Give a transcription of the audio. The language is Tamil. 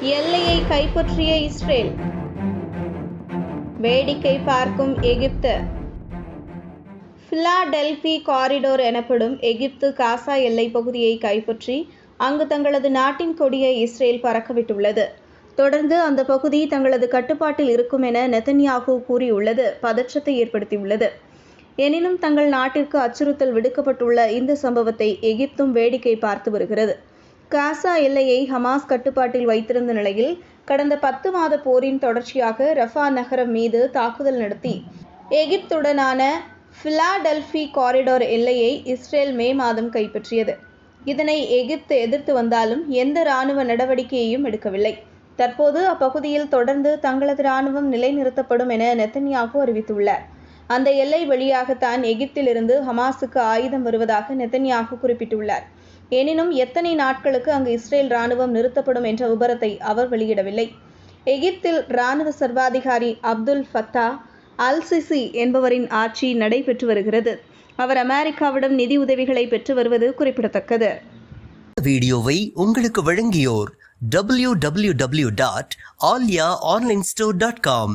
எல்லையை கைப்பற்றிய இஸ்ரேல். வேடிக்கை பார்க்கும் எகிப்து. பிலாடெல்பி காரிடோர் எனப்படும் எகிப்து காசா எல்லைப் பகுதியை கைப்பற்றி அங்கு தங்களது நாட்டின் கொடியை இஸ்ரேல் பறக்கவிட்டுள்ளது. தொடர்ந்து அந்த பகுதி தங்களது கட்டுப்பாட்டில் இருக்கும் என நெதன்யாகு கூறியுள்ளது பதற்றத்தை ஏற்படுத்தியுள்ளது. எனினும் தங்கள் நாட்டிற்கு அச்சுறுத்தல் விடுக்கப்பட்டுள்ள இந்த சம்பவத்தை எகிப்தும் வேடிக்கை பார்த்து வருகிறது. காசா எல்லையை ஹமாஸ் கட்டுப்பாட்டில் வைத்திருந்த நிலையில் கடந்த பத்து மாத போரின் தொடர்ச்சியாக ரஃபா நகரம் மீது தாக்குதல் நடத்தி. எகிப்துடனான பிலாடெல்பி காரிடோர் எல்லையை இஸ்ரேல் மே மாதம் கைப்பற்றியது. இதனை எகிப்து எதிர்த்து வந்தாலும் எந்த இராணுவ நடவடிக்கையையும் எடுக்கவில்லை. தற்போது அப்பகுதியில் தொடர்ந்து தங்களது இராணுவம் நிலைநிறுத்தப்படும் என நெத்தன்யாகு அறிவித்துள்ளார். அந்த எல்லை வழியாகத்தான் எகிப்திலிருந்து ஹமாஸுக்கு ஆயுதம் வருவதாக நெத்தன்யாகு குறிப்பிட்டுள்ளார். எனினும் எத்தனை நாட்களுக்கு அங்கு இஸ்ரேல் ராணுவம் நிறுத்தப்படும் என்ற விபரத்தை அவர் வெளியிடவில்லை. எகிப்தில் ராணுவ சர்வாதிகாரி அப்துல் ஃபத்தா அல் சிசி என்பவரின் ஆட்சி நடைபெற்று வருகிறது. அவர் அமெரிக்காவிடம் நிதி உதவிகளை பெற்று வருவது குறிப்பிடத்தக்கது. வீடியோவை உங்களுக்கு வழங்கியோர் W W W dot Alya online store dot com.